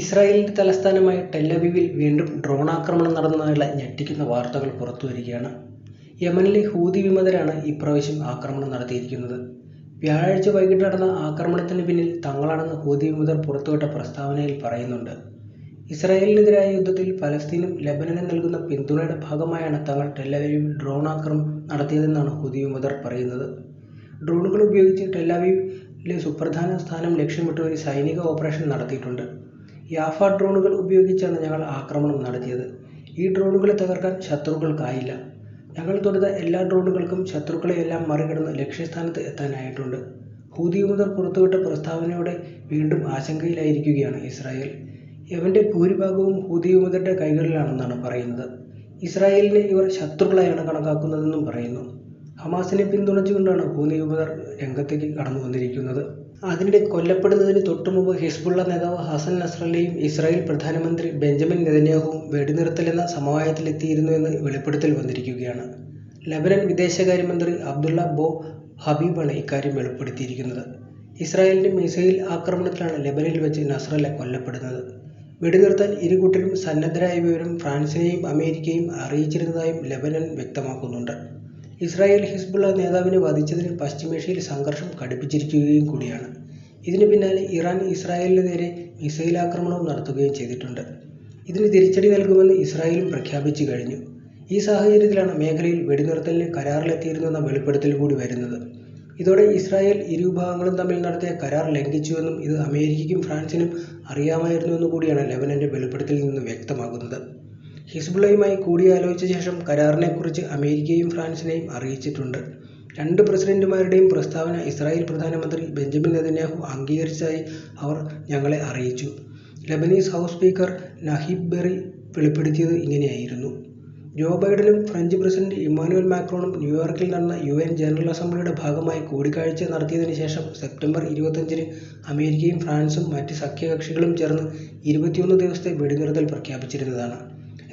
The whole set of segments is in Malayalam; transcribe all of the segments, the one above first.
ഇസ്രായേലിന്റെ തലസ്ഥാനമായ ടെല്ലവിവിൽ വീണ്ടും ഡ്രോൺ ആക്രമണം നടന്നതായുള്ള ഞെട്ടിക്കുന്ന വാർത്തകൾ പുറത്തു വരികയാണ് യമനിലെ ഹൂതി വിമതരാണ് ഇപ്രാവശ്യം ആക്രമണം നടത്തിയിരിക്കുന്നത്. വ്യാഴാഴ്ച വൈകിട്ട് നടന്ന ആക്രമണത്തിന് പിന്നിൽ തങ്ങളാണെന്ന് ഹൂതി വിമതർ പുറത്തുവിട്ട പ്രസ്താവനയിൽ പറയുന്നുണ്ട്. ഇസ്രായേലിനെതിരായ യുദ്ധത്തിൽ പലസ്തീനും ലബനനും നൽകുന്ന പിന്തുണയുടെ ഭാഗമായാണ് തങ്ങൾ ടെല്ലവീവിൽ ഡ്രോൺ ആക്രമണം നടത്തിയതെന്നാണ് ഹൂതി വിമതർ പറയുന്നത്. ഡ്രോണുകൾ ഉപയോഗിച്ച് ടെല്ലവീവിലെ സുപ്രധാന സ്ഥാനം ലക്ഷ്യമിട്ട് ഒരു സൈനിക ഓപ്പറേഷൻ നടത്തിയിട്ടുണ്ട്. യാഫ ഡ്രോണുകൾ ഉപയോഗിച്ചാണ് ഞങ്ങൾ ആക്രമണം നടത്തിയത്. ഈ ഡ്രോണുകളെ തകർക്കാൻ ശത്രുക്കൾക്കായില്ല. ഞങ്ങൾ തൊടുത്ത എല്ലാ ഡ്രോണുകൾക്കും ശത്രുക്കളെയെല്ലാം മറികടന്ന് ലക്ഷ്യസ്ഥാനത്ത് എത്താനായിട്ടുണ്ട്. ഹൂതി വിമതർ പുറത്തുവിട്ട പ്രസ്താവനയോടെ വീണ്ടും ആശങ്കയിലായിരിക്കുകയാണ് ഇസ്രായേൽ. യമന്റെ ഭൂരിഭാഗവും ഹൂതി വിമതരുടെ കൈകളിലാണെന്നാണ് പറയുന്നത്. ഇസ്രായേലിനെ ഇവർ ശത്രുക്കളായാണ് കണക്കാക്കുന്നതെന്നും പറയുന്നു. ഹമാസിനെ പിന്തുണച്ചുകൊണ്ടാണ് ഹൂതി വിമതർ രംഗത്തേക്ക് കടന്നുവന്നിരിക്കുന്നത്. അതിനിടെ കൊല്ലപ്പെടുന്നതിന് തൊട്ടുമുമ്പ് ഹിസ്ബുള്ള നേതാവ് ഹസൻ നസ്രല്ലയും ഇസ്രായേൽ പ്രധാനമന്ത്രി ബെഞ്ചമിൻ നെതന്യാഹുവും വെടിനിർത്തലെന്ന സമവായത്തിലെത്തിയിരുന്നുവെന്ന് വെളിപ്പെടുത്തൽ വന്നിരിക്കുകയാണ്. ലബനൻ വിദേശകാര്യമന്ത്രി അബ്ദുള്ള ബോ ഹബീബാണ് ഇക്കാര്യം വെളിപ്പെടുത്തിയിരിക്കുന്നത്. ഇസ്രായേലിന്റെ മിസൈൽ ആക്രമണത്തിലാണ് ലെബനനിൽ വെച്ച് നസ്രല്ല കൊല്ലപ്പെടുന്നത്. വെടിനിർത്താൻ ഇരുകൂട്ടരും സന്നദ്ധരായ വിവരം ഫ്രാൻസിനെയും അമേരിക്കയെയും അറിയിച്ചിരുന്നതായും ലബനൻ വ്യക്തമാക്കുന്നുണ്ട്. ഇസ്രായേൽ ഹിസ്ബുള്ള നേതാവിനെ വധിച്ചതിന് പശ്ചിമേഷ്യയിൽ സംഘർഷം കടുപ്പിച്ചിരിക്കുകയും കൂടിയാണ്. ഇതിന് പിന്നാലെ ഇറാൻ ഇസ്രായേലിന് നേരെ മിസൈലാക്രമണവും നടത്തുകയും ചെയ്തിട്ടുണ്ട്. ഇതിന് തിരിച്ചടി നൽകുമെന്ന് ഇസ്രായേലും പ്രഖ്യാപിച്ചു കഴിഞ്ഞു. ഈ സാഹചര്യത്തിലാണ് മേഖലയിൽ വെടിനിർത്തലിന് കരാറിലെത്തിയിരുന്നുവെന്ന വെളിപ്പെടുത്തൽ കൂടി വരുന്നത്. ഇതോടെ ഇസ്രായേൽ ഇരുവിഭാഗങ്ങളും തമ്മിൽ നടത്തിയ കരാർ ലംഘിച്ചുവെന്നും ഇത് അമേരിക്കയ്ക്കും ഫ്രാൻസിനും അറിയാമായിരുന്നുവെന്നും കൂടിയാണ് ലെബനന്റെ വെളിപ്പെടുത്തലിൽ നിന്ന് വ്യക്തമാകുന്നത്. ഹിസ്ബുള്ളയുമായി കൂടിയാലോചിച്ച ശേഷം കരാറിനെക്കുറിച്ച് അമേരിക്കയും ഫ്രാൻസിനെയും അറിയിച്ചിട്ടുണ്ട്. രണ്ട് പ്രസിഡന്റുമാരുടെയും പ്രസ്താവന ഇസ്രായേൽ പ്രധാനമന്ത്രി ബെഞ്ചമിൻ നെതന്യാഹു അംഗീകരിച്ചതായി അവർ ഞങ്ങളെ അറിയിച്ചു. Lebanese house speaker Nabih Berri വെളിപ്പെടുത്തിയത് ഇങ്ങനെയായിരുന്നു. ജോ ബൈഡനും ഫ്രഞ്ച് പ്രസിഡന്റ് ഇമ്മാനുവൽ മാക്രോണും ന്യൂയോർക്കിൽ നടന്ന യുഎൻ ജനറൽ അസംബ്ലിയുടെ ഭാഗമായി കൂടിക്കാഴ്ച നടത്തിയതിന് ശേഷം സെപ്റ്റംബർ ഇരുപത്തഞ്ചിന് അമേരിക്കയും ഫ്രാൻസും മറ്റ് സഖ്യകക്ഷികളും ചേർന്ന് ഇരുപത്തിയൊന്ന് ദിവസത്തെ വെടിനിർത്തൽ പ്രഖ്യാപിച്ചിരുന്നതാണ്.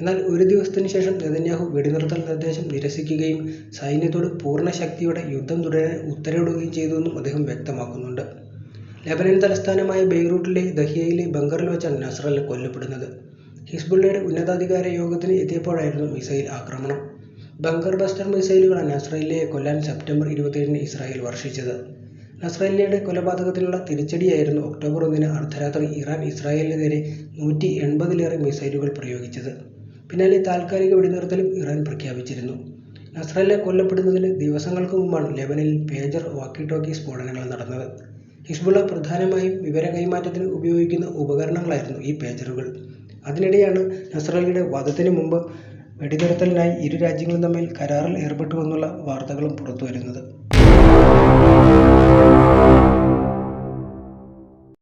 എന്നാൽ ഒരു ദിവസത്തിന് ശേഷം നെതന്യാഹു വെടിനിർത്തൽ നിർദ്ദേശം നിരസിക്കുകയും സൈന്യത്തോട് പൂർണ ശക്തിയോടെ യുദ്ധം തുടരാൻ ഉത്തരവിടുകയും ചെയ്തുവെന്നും അദ്ദേഹം വ്യക്തമാക്കുന്നുണ്ട്. ലെബനൻ തലസ്ഥാനമായ ബെയ്റൂട്ടിലെ ദഹിയയിലെ ബങ്കറിൽ വച്ചാണ് നസ്രല്ല കൊല്ലപ്പെടുന്നത്. ഹിസ്ബുള്ളയുടെ ഉന്നതാധികാര യോഗത്തിന് എത്തിയപ്പോഴായിരുന്നു മിസൈൽ ആക്രമണം. ബങ്കർ ബസ്റ്റർ മിസൈലുകളാണ് നസ്രല്ലയെ കൊല്ലാൻ സെപ്റ്റംബർ ഇരുപത്തിയേഴിന് ഇസ്രായേൽ വർഷിച്ചത്. നസ്രല്ലയുടെ കൊലപാതകത്തിനുള്ള തിരിച്ചടിയായിരുന്നു ഒക്ടോബർ ഒന്നിന് അർദ്ധരാത്രി ഇറാൻ ഇസ്രായേലിന് നേരെ നൂറ്റി എൺപതിലേറെ മിസൈലുകൾ പ്രയോഗിച്ചത്. പിന്നാലെ താൽക്കാലിക വെടിനിർത്തലും ഇറാൻ പ്രഖ്യാപിച്ചിരുന്നു. നസ്രല്ല കൊല്ലപ്പെടുന്നതിന് ദിവസങ്ങൾക്ക് മുമ്പാണ് ലെബനനിൽ പേജർ വാക്കി ടോക്കി സ്ഫോടനങ്ങൾ നടന്നത്. ഹിസ്ബുള്ള പ്രധാനമായും വിവര കൈമാറ്റത്തിന് ഉപയോഗിക്കുന്ന ഉപകരണങ്ങളായിരുന്നു ഈ പേജറുകൾ. അതിനിടെയാണ് നസ്രല്ലയുടെ വധത്തിന് മുമ്പ് വെടിനിർത്തലിനായി ഇരു രാജ്യങ്ങളും തമ്മിൽ കരാറിൽ ഏർപ്പെട്ടുവെന്നുള്ള വാർത്തകളും പുറത്തുവരുന്നത്.